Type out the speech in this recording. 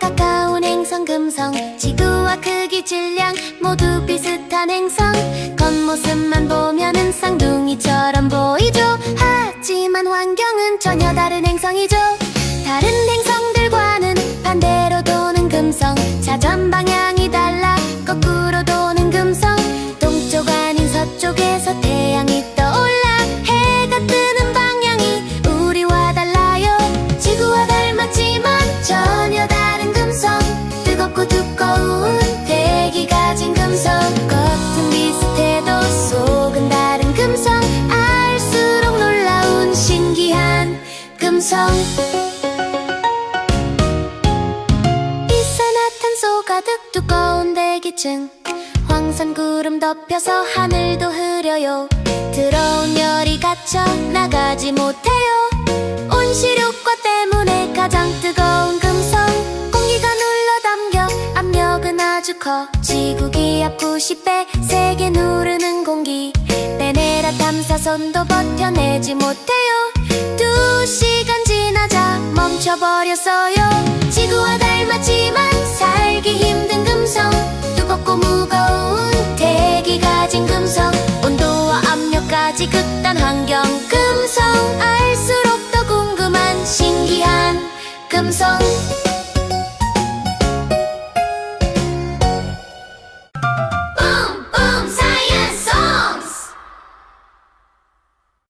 가까운 행성 금성 지구와 크기 질량 모두 비슷한 행성. 겉모습만 보면은 쌍둥이처럼 보이죠. 하지만 환경은 전혀 다른 행성이죠. 다른 행성들과는 반대로 도는 금성. 금성. 이산화탄소 가득 두꺼운 대기층. 황산 구름 덮여서 하늘도 흐려요. 들어온 열이 갇혀 나가지 못해요. 온실효과 때문에 가장 뜨거운 금성. 공기가 눌러 담겨 압력은 아주 커. 지구 기압 90배 세게 누르는 공기. 빼내라 탐사선도 버텨내지 못해요 두 시간 지나자 멈춰버렸어요. 지구와 닮았지만 살기 힘든 금성. 두껍고 무거운 대기 가진 금성. 온도와 압력까지 극단 환경. 금성 알수록 더 궁금한 신기한 금성